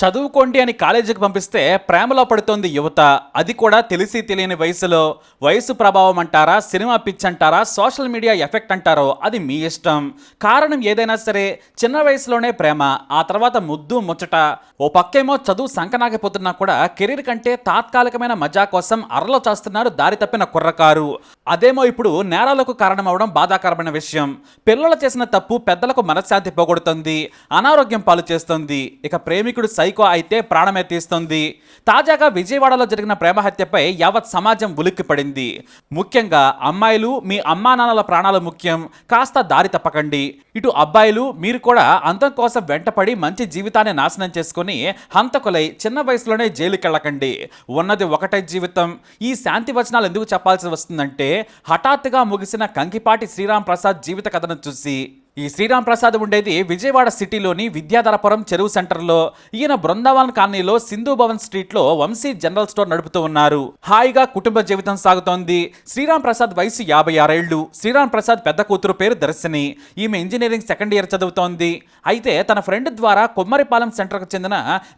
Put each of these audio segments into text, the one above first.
చదువుకోండి అని కాలేజీకి పంపిస్తే ప్రేమలో పడుతోంది యువత. అది కూడా తెలిసి తెలియని వయసులో. వయసు ప్రభావం అంటారా సినిమా పిచ్ అంటారా సోషల్ మీడియా ఎఫెక్ట్ అంటారో అది మీ ఇష్టం. కారణం ఏదైనా సరే చిన్న వయసులోనే ప్రేమ ఆ తర్వాత ముద్దు ముచ్చట. ఓ పక్కేమో చదువు సంకనాగిపోతున్నా కూడా కెరీర్ కంటే తాత్కాలికమైన మజా కోసం అరలో చేస్తున్నారు దారి తప్పిన కుర్రకారు. అదేమో ఇప్పుడు నేరాలకు కారణమవడం బాధాకరమైన విషయం. పిల్లలు చేసిన తప్పు పెద్దలకు మనశ్శాంతి పోగొడుతుంది అనారోగ్యం పాలు చేస్తుంది. ఇక ప్రేమికుడు సై సైకో అయితే ప్రాణమే తీస్తుంది. తాజాగా విజయవాడలో జరిగిన ప్రేమ హత్యపై యావత్ సమాజం ఉలిక్కి పడింది ముఖ్యంగా అమ్మాయిలు మీ అమ్మా నాన్నల ప్రాణాలు ముఖ్యం. కాస్త దారి తప్పకండి. ఇటు అబ్బాయిలు మీరు కూడా అంతం కోసం వెంటపడి మంచి జీవితాన్ని నాశనం చేసుకుని హంతకులై చిన్న వయసులోనే జైలుకెళ్ళకండి. ఉన్నది ఒకటే జీవితం. ఈ శాంతి వచనాలు ఎందుకు చెప్పాల్సి వస్తుందంటే హఠాత్తుగా ముగిసిన కంకిపాటి శ్రీరామ్ ప్రసాద్ జీవిత కథను చూసి. ఈ శ్రీరామ్ ప్రసాద్ ఉండేది విజయవాడ సిటీలోని విద్యాధరపురం చెరువు సెంటర్లో. ఈయన బృందావన్ కాలనీలో సింధు భవన్ స్ట్రీట్లో వంశీ జనరల్ స్టోర్ నడుపుతూ ఉన్నారు. హాయిగా కుటుంబ జీవితం సాగుతోంది. శ్రీరామ్ ప్రసాద్ వయసు యాభై ఆరేళ్ళు శ్రీరామ్ ప్రసాద్ పెద్ద కూతురు పేరు దర్శిని. ఈమె ఇంజనీరింగ్ సెకండ్ ఇయర్ చదువుతోంది. అయితే తన ఫ్రెండ్ ద్వారా కొమ్మరిపాలెం సెంటర్కు చెందిన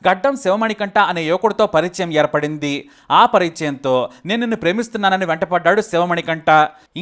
గడ్డం శివమణికంట అనే యువకుడితో పరిచయం ఏర్పడింది. ఆ పరిచయంతో నేను నిన్ను ప్రేమిస్తున్నానని వెంటపడ్డాడు శివమణికంట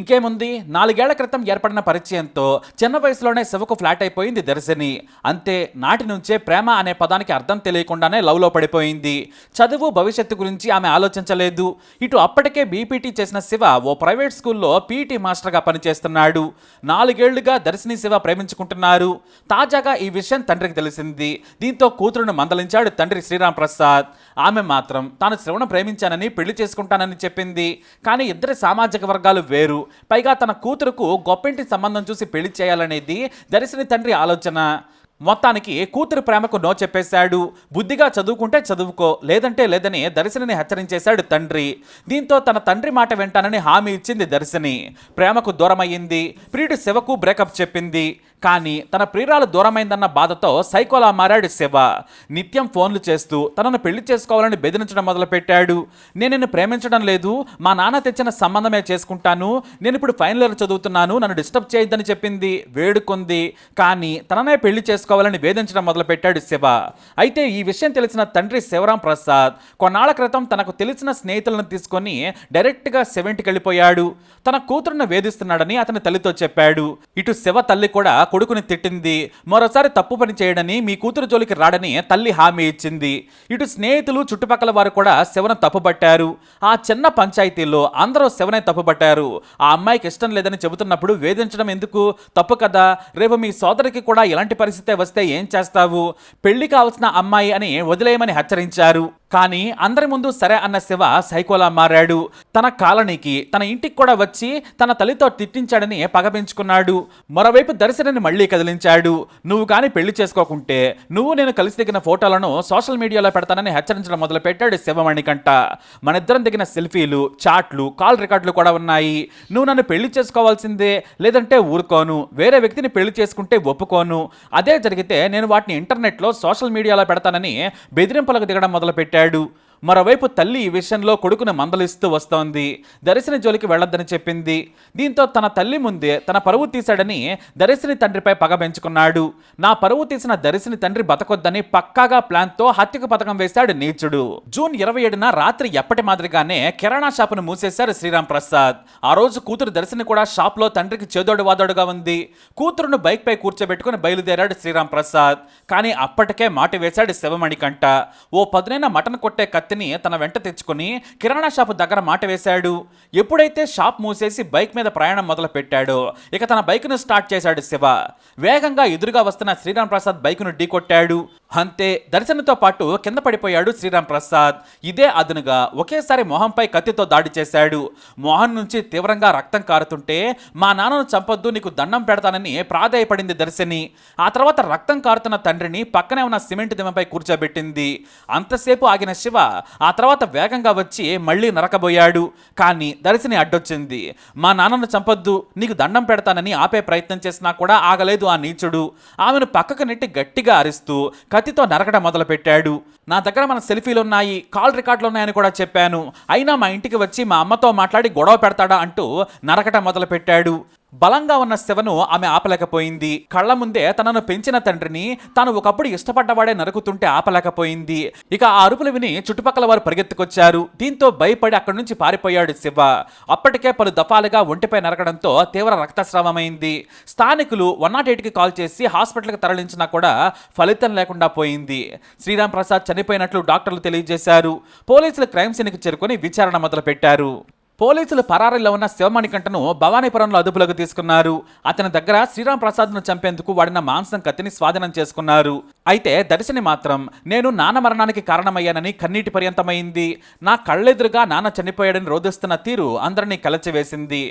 ఇంకేముంది? నాలుగేళ్ళ క్రితం ఏర్పడిన పరిచయంతో చిన్న వయసులో వయసులోనే శివకు ఫ్లాట్ అయిపోయింది దర్శని. అంతే నాటి నుంచే ప్రేమ అనే పదానికి అర్థం తెలియకుండానే లవ్లో పడిపోయింది. చదువు భవిష్యత్తు గురించి ఆమె ఆలోచించలేదు. ఇటు అప్పటికే బీపీటీ చేసిన శివ ఓ ప్రైవేట్ స్కూల్లో పీటీ మాస్టర్గా పనిచేస్తున్నాడు. నాలుగేళ్ళుగా దర్శిని శివ ప్రేమించుకుంటున్నారు. తాజాగా ఈ విషయం తండ్రికి తెలిసింది. దీంతో కూతురును మందలించాడు తండ్రి శ్రీరామ్ ప్రసాద్. ఆమె మాత్రం తాను శ్రవణ ప్రేమించానని పెళ్ళి చేసుకుంటానని చెప్పింది. కానీ ఇద్దరి సామాజిక వర్గాలు వేరు. పైగా తన కూతురుకు గొప్పింటి సంబంధం చూసి పెళ్ళి చేయాలనేది దర్శిని తండ్రి ఆలోచన. మొత్తానికి కూతురు ప్రేమకు నో చెప్పేశాడు. బుద్ధిగా చదువుకుంటే చదువుకో లేదంటే లేదని దర్శనిని హెచ్చరించేశాడు తండ్రి. దీంతో తన తండ్రి మాట వింటానని హామీ ఇచ్చింది దర్శిని. ప్రేమకు దూరమయ్యింది. ప్రియుడు శివకు బ్రేకప్ చెప్పింది. కానీ తన ప్రియురాలు దూరమైందన్న బాధతో సైకోలా మారాడు శివ. నిత్యం ఫోన్లు చేస్తూ తనను పెళ్ళి చేసుకోవాలని బెదిరించడం మొదలుపెట్టాడు. నేను నిన్ను ప్రేమించడం లేదు. మా నాన్న తెచ్చిన సంబంధమే చేసుకుంటాను. నేను ఇప్పుడు ఫైనల్ ఇయర్ చదువుతున్నాను. నన్ను డిస్టర్బ్ చేయొద్దని చెప్పింది వేడుకుంది. కానీ తననే పెళ్ళి చేసుకోవాలని వేధించడం మొదలుపెట్టాడు శివ. అయితే ఈ విషయం తెలిసిన తండ్రి శివరాం ప్రసాద్ కొన్నాళ్ళ క్రితం తనకు తెలిసిన స్నేహితులను తీసుకొని డైరెక్ట్గా సెవెంటీకి వెళ్ళిపోయాడు. తన కూతురును వేధిస్తున్నాడని అతని తల్లితో చెప్పాడు. ఇటు శివ తల్లి కూడా కొడుకుని తిట్టింది మరోసారి తప్పు పని చేయడని మీ కూతురు జోలికి రాడని తల్లి హామీ ఇచ్చింది. ఇటు స్నేహితులు చుట్టుపక్కల వారు కూడా శివను తప్పుపట్టారు. ఆ చిన్న పంచాయతీలో అందరూ శివనే తప్పుపట్టారు. ఆ అమ్మాయికి ఇష్టం లేదని చెబుతున్నప్పుడు వేధించడం ఎందుకు? తప్పు కదా. రేపు మీ సోదరికి కూడా ఇలాంటి పరిస్థితి వస్తే ఏం చేస్తావు? పెళ్ళి కావాల్సిన అమ్మాయి అని వదిలేయమని హెచ్చరించారు. కానీ అందరి ముందు సరే అన్న శివ సైకోలా మారాడు. తన కాలనీకి తన ఇంటికి కూడా వచ్చి తన తల్లితో తిట్టించాడని పగపించుకున్నాడు మరోవైపు దర్శనని మళ్ళీ కదిలించాడు. నువ్వు కానీ పెళ్ళి చేసుకోకుంటే నువ్వు నేను కలిసి దిగిన ఫోటోలను సోషల్ మీడియాలో పెడతానని హెచ్చరించడం మొదలుపెట్టాడు శివమణికంట మనిద్దరం దిగిన సెల్ఫీలు చాట్లు కాల్ రికార్డులు కూడా ఉన్నాయి. నువ్వు నన్ను పెళ్ళి చేసుకోవాల్సిందే లేదంటే ఊరుకోను. వేరే వ్యక్తిని పెళ్ళి చేసుకుంటే ఒప్పుకోను. అదే జరిగితే నేను వాటిని ఇంటర్నెట్లో సోషల్ మీడియాలో పెడతానని బెదిరింపులకు దిగడం మొదలుపెట్టాడు. పెట్టాడు. మరోవైపు తల్లి ఈ విషయంలో కొడుకును మందలిస్తూ వస్తోంది. దర్శని జోలికి వెళ్ళొద్దని చెప్పింది. దీంతో తన తల్లి ముందే తన పరువు తీశాడని దర్శని తండ్రిపై పగ పెంచుకున్నాడు. నా పరువు తీసిన దర్శని తండ్రి బతకొద్దని పక్కాగా ప్లాన్తో హత్యకు పథకం వేశాడు నీచుడు. జూన్ ఇరవై ఏడున రాత్రి ఎప్పటి మాదిరిగానే కిరాణా షాపును మూసేశారు శ్రీరామ్ ప్రసాద్. ఆ రోజు కూతురు దర్శని కూడా షాప్లో తండ్రికి చేదోడు వాదోడుగా ఉంది. కూతురును బైక్ పై కూర్చోబెట్టుకుని బయలుదేరాడు శ్రీరామ్ ప్రసాద్. కానీ అప్పటికే మాట వేశాడు శివమణికంట ఓ పదునైన మటన్ కొట్టే కత్తి వ్యక్తిని తన వెంట తెచ్చుకొని కిరాణా షాపు దగ్గర మాట వేశాడు. ఎప్పుడైతే షాప్ మూసేసి బైక్ మీద ప్రయాణం మొదలు పెట్టాడో ఇక తన బైక్ను స్టార్ట్ చేశాడు శివ. వేగంగా ఎదురుగా వస్తున్న శ్రీరామ్ ప్రసాద్ బైక్ను ఢీకొట్టాడు. అంతే దర్శనంతో పాటు కింద పడిపోయాడు శ్రీరామ్ ప్రసాద్. ఇదే అదనుగా ఒకేసారి మొహంపై కత్తితో దాడి చేశాడు. మొహం నుంచి తీవ్రంగా రక్తం కారుతుంటే మా నాన్నను చంపొద్దు నీకు దండం పెడతానని ప్రాధాయపడింది దర్శిని. ఆ తర్వాత రక్తం కారుతున్న తండ్రిని పక్కనే ఉన్న సిమెంట్ దిమ్మపై కూర్చోబెట్టింది. అంతసేపు ఆగిన శివ ఆ తర్వాత వేగంగా వచ్చి మళ్ళీ నరకబోయాడు. కానీ దర్శిని అడ్డొచ్చింది. మా నాన్నను చంపొద్దు నీకు దండం పెడతానని ఆపే ప్రయత్నం చేసినా కూడా ఆగలేదు ఆ నీచుడు. ఆమెను పక్కకు నెట్టి గట్టిగా అరిస్తూ కత్తితో నరకడం మొదలుపెట్టాడు. నా దగ్గర మన సెల్ఫీలు ఉన్నాయి కాల్ రికార్డులు ఉన్నాయని కూడా చెప్పాను. అయినా మా ఇంటికి వచ్చి మా అమ్మతో మాట్లాడి గొడవ పెడతాడా అంటూ నరకటం మొదలుపెట్టాడు. బలంగా ఉన్న శివను ఆమె ఆపలేకపోయింది. కళ్ళ ముందే తనను పెంచిన తండ్రిని తాను ఒకప్పుడు ఇష్టపడ్డవాడే నరుకుతుంటే ఆపలేకపోయింది. ఇక ఆ అరుపులు విని చుట్టుపక్కల వారు పరిగెత్తుకొచ్చారు. దీంతో భయపడి అక్కడి నుంచి పారిపోయాడు శివ. అప్పటికే పలు దఫాలుగా ఒంటిపై నరకడంతో తీవ్ర రక్తస్రావమైంది. స్థానికులు వన్ నాట్ ఎయిట్కి కాల్ చేసి హాస్పిటల్కి తరలించినా కూడా ఫలితం లేకుండా పోయింది. శ్రీరామ్ ప్రసాద్ చనిపోయినట్లు డాక్టర్లు తెలియజేశారు. పోలీసులు క్రైమ్ సీన్కి చేరుకొని విచారణ మొదలుపెట్టారు. పోలీసులు పరారీలో ఉన్న శివమణికంఠను భవానీపురంలో అదుపులోకి తీసుకున్నారు. అతని దగ్గర శ్రీరామ్ ప్రసాద్ను చంపేందుకు వాడిన మాంసం కత్తిని స్వాధీనం చేసుకున్నారు. అయితే దర్శని మాత్రం నేను నాన్న మరణానికి కారణమయ్యానని కన్నీటి పర్యంతమైంది. నా కళ్ళెదురుగా నాన్న చనిపోయాడని రోధిస్తున్న తీరు అందరినీ కలచివేసింది.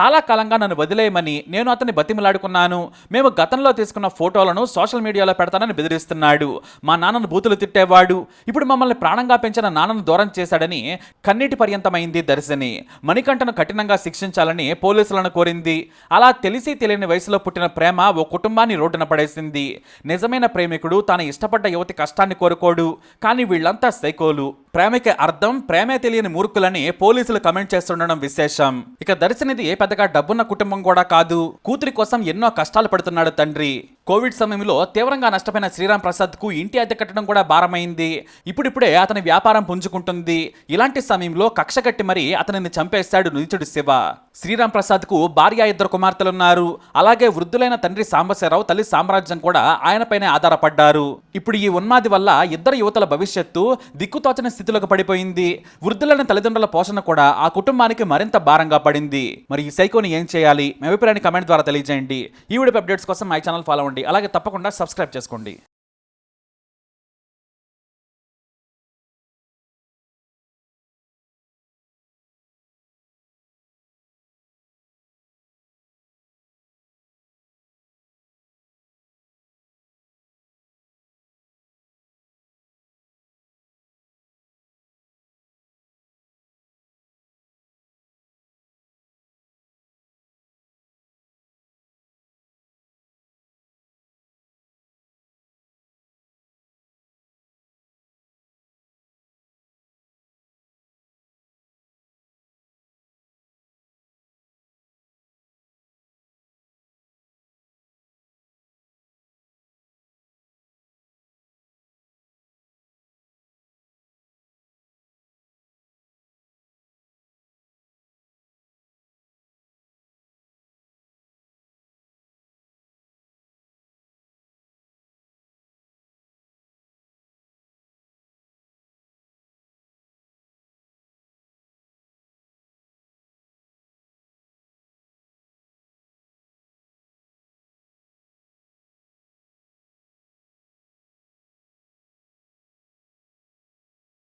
చాలా కాలంగా నన్ను వదిలేయమని నేను అతన్ని బతిమలాడుకున్నాను. మేము గతంలో తీసుకున్న ఫోటోలను సోషల్ మీడియాలో పెడతానని బెదిరిస్తున్నాడు. మా నాన్నను బూతులు తిట్టేవాడు. ఇప్పుడు మమ్మల్ని ప్రాణంగా పెంచిన నాన్నను దూరం చేశాడని కన్నీటి పర్యంతమైంది దర్శని. మణికంఠను కఠినంగా శిక్షించాలని పోలీసులను కోరింది. అలా తెలిసి తెలియని వయసులో పుట్టిన ప్రేమ ఓ కుటుంబాన్ని రోడ్డున పడేసింది. నిజమైన ప్రేమికుడు తాను ఇష్టపడ్డ యువతి కష్టాన్ని కోరుకోడు. కానీ వీళ్ళంతా సైకోలు. ప్రేమకి అర్థం ప్రేమే తెలియని మూర్ఖులని పోలీసులు కమెంట్ చేస్తుండడం విశేషం. ఇక దర్శనిది పెద్దగా డబ్బున్న కుటుంబం కూడా కాదు. కూతురి కోసం ఎన్నో కష్టాలు పడుతున్నాడు తండ్రి. కోవిడ్ సమయంలో తీవ్రంగా నష్టపోయిన శ్రీరామ్ ప్రసాద్కు ఇంటి అద్దె కట్టడం కూడా భారమైంది. ఇప్పుడిప్పుడే అతని వ్యాపారం పుంజుకుంటుంది. ఇలాంటి సమయంలో కక్ష కట్టి మరీ అతనిని చంపేస్తాడు నీచుడు శివ. శ్రీరామ్ ప్రసాద్కు భార్య ఇద్దరు కుమార్తెలున్నారు. అలాగే వృద్ధులైన తండ్రి సాంబశివరావు తల్లి సామ్రాజ్యం కూడా ఆయనపైనే ఆధారపడ్డారు. ఇప్పుడు ఈ ఉన్మాది వల్ల ఇద్దరు యువతల భవిష్యత్తు దిక్కుతోచని స్థితిలోకి పడిపోయింది. వృద్ధులైన తల్లిదండ్రుల పోషణ కూడా ఆ కుటుంబానికి మరింత భారంగా పడింది. మరి ఈ సైకోని ఏం చేయాలి? మీ అభిప్రాయాన్ని కమెంట్ ద్వారా తెలియజేయండి. ఈ వీడియో అప్డేట్స్ కోసం మై ఛానల్ ఫాలో అవ్వండి. అలాగే తప్పకుండా సబ్స్క్రైబ్ చేసుకోండి.